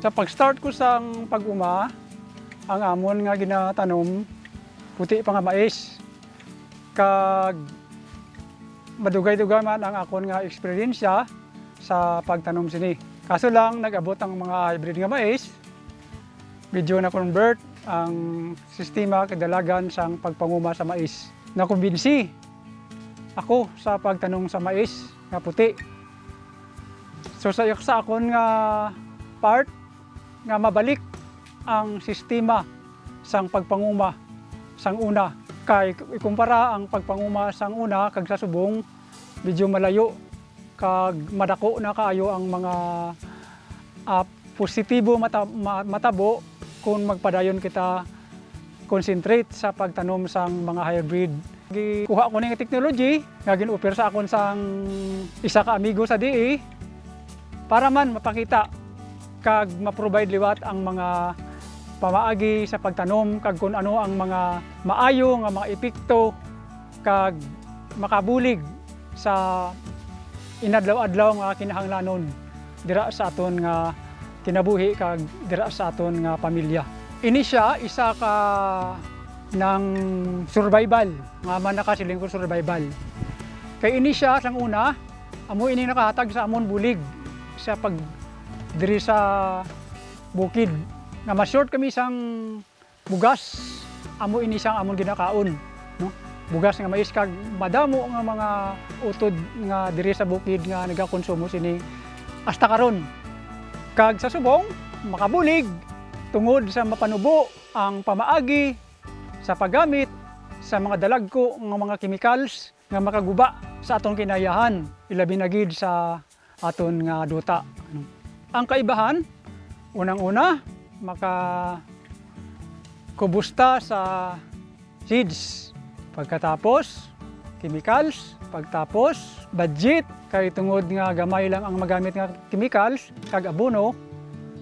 Sa pag-start ko sa pag-uma, ang amon nga ginatanom, puti pa nga mais. Kag madugay-dugay man ang akon nga eksperyensya sa pagtanom sini. Kaso lang nag-abot ang mga hybrid nga mais, medyo na convert ang sistema kadalagan sang pagpanguma sa mais. Nakumbinsi ako sa pagtanong sa mais nga puti. So sa sa akon nga part nga mabalik ang sistema sang pagpanguma sang una kay ikumpara ang pagpanguma sang una kag sa subong medyo malayo kag madako na kaayo ang mga ah, positibo mata, ma- matabo kung magpadayon kita concentrate sa pagtanom sang mga hybrid. Gikuha ko ning technology nga gin-offer sa akon sang isa ka amigo sa DE para man mapakita kag ma-provide liwat ang mga pamaagi sa pagtanom kag kung ano ang mga maayo nga mga epekto kag makabulig sa inadlaw-adlaw nga kinahanglanon dira sa aton nga kinabuhi kag dira sa aton nga pamilya. Ini siya isa ka ng survival nga man nakasiling ko survival. Kay ini siya sang una amo ini nakahatag sa amon bulig sa pag diri sa bukid. Nga ma-short kami isang bugas. Amo ini sang amon ginakaon no? Bugas nga mais kag madamo nga mga utod nga diri sa bukid nga nagakonsumo sini. Hasta karon. Kag sa subong makabulig tungod sa mapanubo ang pamaagi sa paggamit sa mga dalagko nga mga chemicals nga makaguba sa aton kinayahan. Ilabi na gid sa aton nga duta ano. Ang kaibahan unang-una maka kubusta sa seeds. Pagkatapos chemicals. Pagtapos budget. Kay tungod nga gamay lang ang magamit nga chemicals kag abono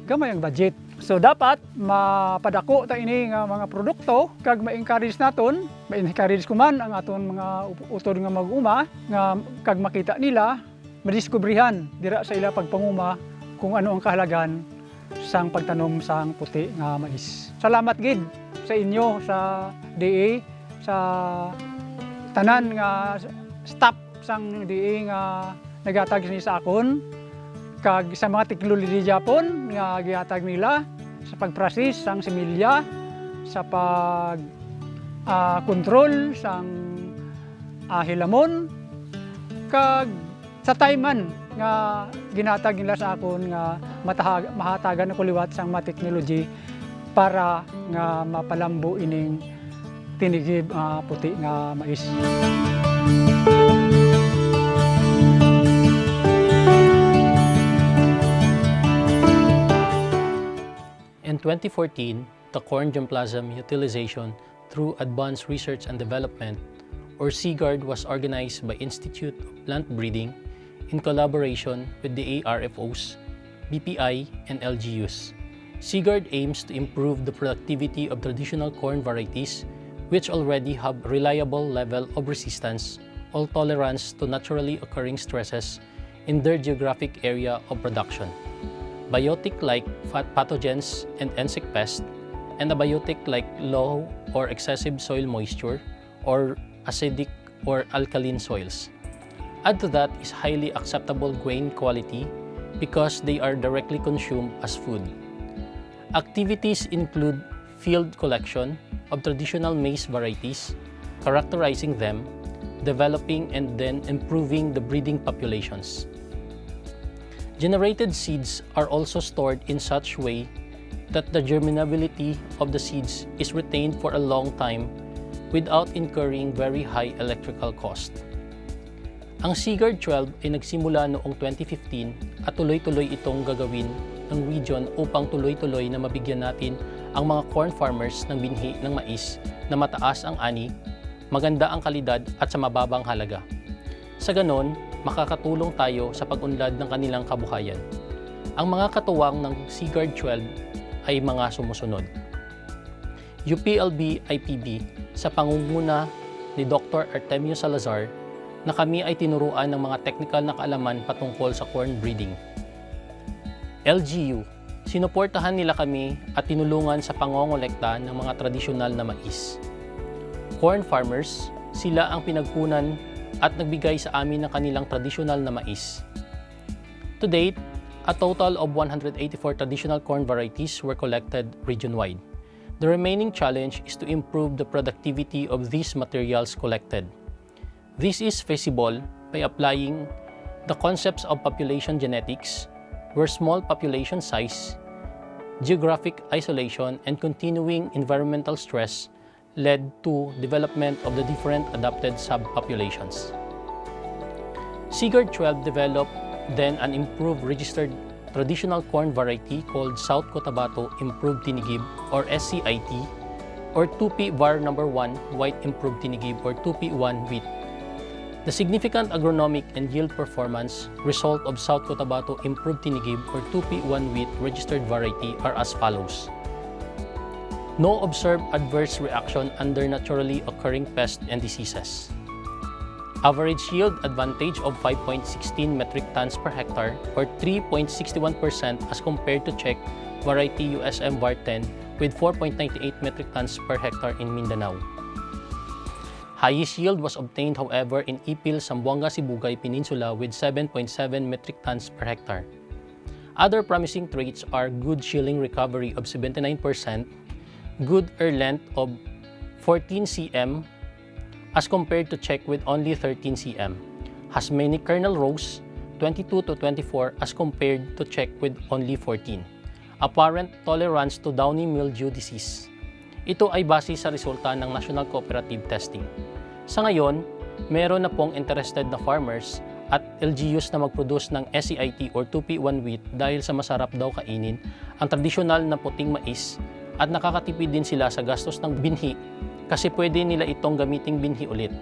gamay ang budget. So dapat mapadako ta ini nga mga produkto kag ma-encourage naton. Ma-encourage ko man ang aton mga utod nga mag-uma nga kag makita nila madiskubrihan dira sa ila pagpanguma kung ano ang kahalagan sang pagtanom sang puti nga mais. Salamat gid sa inyo sa DA sa tanan nga staff sang DA nga nagatag ni sa akon kag sa mga teknolohiya Japon nga gihatag nila sa pagprocess sang similya sa pag ah, control sang ah, hilamon kag sa tayman nga ginatag nila sa akon nga matahag, mahatagan ako liwat sang mga technology para nga mapalambo ining tinigib nga puti nga mais. In 2014, the corn germplasm utilization through Advanced Research and Development, or SEAGARD, was organized by Institute of Plant Breeding in collaboration with the ARFOs, BPI, and LGUs. SEAGARD aims to improve the productivity of traditional corn varieties which already have reliable level of resistance or tolerance to naturally occurring stresses in their geographic area of production biotic like pathogens and insect pests, and abiotic like low or excessive soil moisture or acidic or alkaline soils. Add to that is highly acceptable grain quality because they are directly consumed as food. Activities include field collection of traditional maize varieties, characterizing them, developing and then improving the breeding populations. Generated seeds are also stored in such way that the germinability of the seeds is retained for a long time without incurring very high electrical cost. Ang Seagard 12 ay nagsimula noong 2015 at tuloy-tuloy itong gagawin ng region upang tuloy-tuloy na mabigyan natin ang mga corn farmers ng binhi ng mais na mataas ang ani, maganda ang kalidad at sa mababang halaga. Sa ganon, makakatulong tayo sa pag-unlad ng kanilang kabuhayan. Ang mga katuwang ng Seagard 12 ay mga sumusunod. UPLB IPB sa pangunguna ni Dr. Artemio Salazar na kami ay tinuruan ng mga technical na kaalaman patungkol sa corn breeding. LGU sinuportahan nila kami at tinulungan sa pangongolekta ng mga tradisyonal na mais. Corn farmers, sila ang pinagkunan at nagbigay sa amin ng kanilang tradisyonal na mais. To date, a total of 184 traditional corn varieties were collected region-wide. The remaining challenge is to improve the productivity of these materials collected. This is feasible by applying the concepts of population genetics, where small population size, geographic isolation, and continuing environmental stress led to development of the different adapted subpopulations. Sigurd 12 developed then an improved registered traditional corn variety called South Cotabato Improved Tinigib or SCIT or 2P VAR number 1 White Improved Tinigib or 2P1 wheat. The significant agronomic and yield performance result of South Cotabato Improved Tinigib or 2P1 wheat registered variety are as follows. No observed adverse reaction under naturally occurring pests and diseases. Average yield advantage of 5.16 metric tons per hectare or 3.61% as compared to Czech variety USM VAR 10 with 4.98 metric tons per hectare in Mindanao. Highest yield was obtained however in Ipil, Zamboanga, Sibugay Peninsula with 7.7 metric tons per hectare. Other promising traits are good shilling recovery of 79%, good air length of 14 cm as compared to Czech with only 13 cm, has many kernel rows, 22 to 24 as compared to Czech with only 14. Apparent tolerance to downy mildew disease. Ito ay base sa resulta ng National Cooperative Testing. Sa ngayon, meron na pong interested na farmers at LGUs na mag-produce ng SCIT or 2P1 wheat dahil sa masarap daw kainin ang tradisyonal na puting mais at nakakatipid din sila sa gastos ng binhi kasi pwede nila itong gamiting binhi ulit.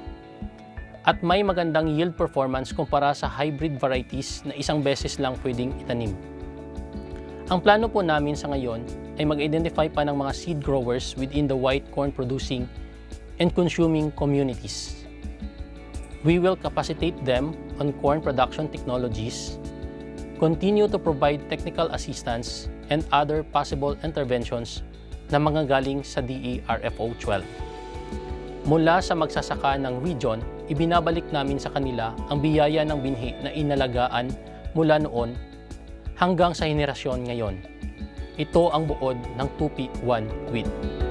At may magandang yield performance kumpara sa hybrid varieties na isang beses lang pwedeng itanim. Ang plano po namin sa ngayon ay mag-identify pa ng mga seed growers within the white corn producing and consuming communities. We will capacitate them on corn production technologies, continue to provide technical assistance and other possible interventions na mga galing sa DERFO 12. Mula sa magsasaka ng region, ibinabalik namin sa kanila ang biyaya ng binhi na inalagaan mula noon hanggang sa henerasyon ngayon. Ito ang buod ng 2P1 wheat.